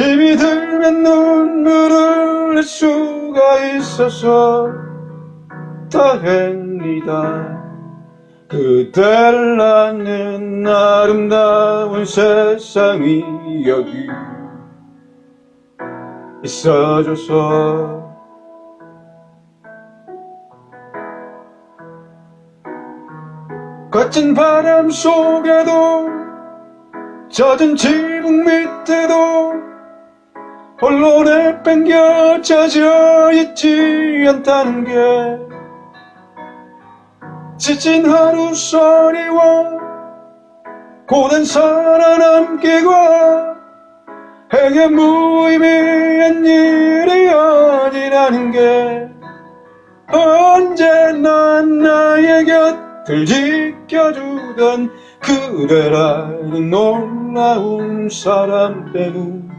힘이 들면 눈물을 흘릴 수가 있어서 다행이다. 그대를 안는 아름다운 세상이 여기 있어줘서 거친 바람 속에도 젖은 지붕 밑에도 홀로 내팽겨쳐져 있지 않다는 게 지친 하루살이와 고된 살아남기가 행여 무의미한 일이 아니라는 게 언제나 나의 곁을 지켜주던 그대라는 놀라운 사람 때문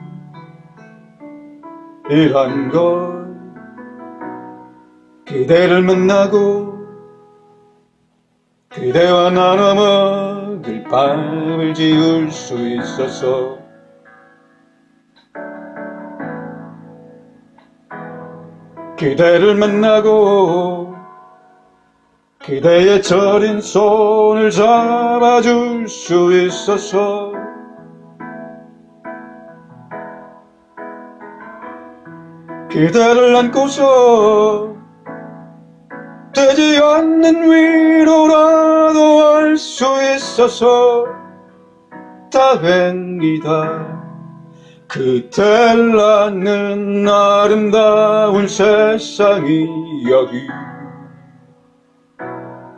이란 걸 그대를 만나고 그대와 나눠 늘 밤을 지울 수 있어서 그대를 만나고 그대의 저린 손을 잡아줄 수 있어서 그대를 안고서 되지 않는 위로라도 할 수 있어서 다행이다. 그댈 낳는 아름다운 세상이 여기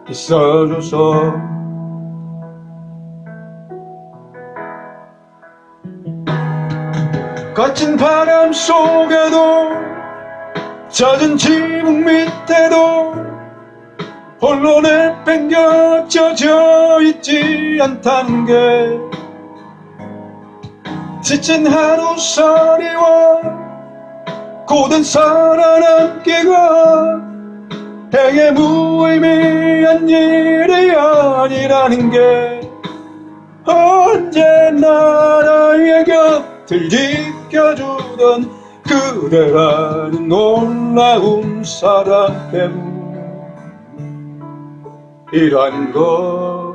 있어줘서 거친 바람 속에도 젖은 지붕 밑에도 홀로 내팽겨쳐져 있지 않다는 게. 지친 하루살이와 고된 살아남기가 행의 무의미한 일이 아니라는 게 언제나 나의 곁을 지 켜주던 그대라는 놀라운 사랑 때문이란 걸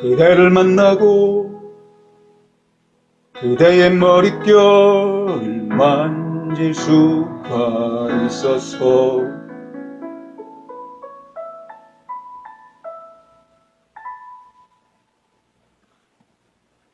그대를 만나고 그대의 머릿결을 만질 수가 있어서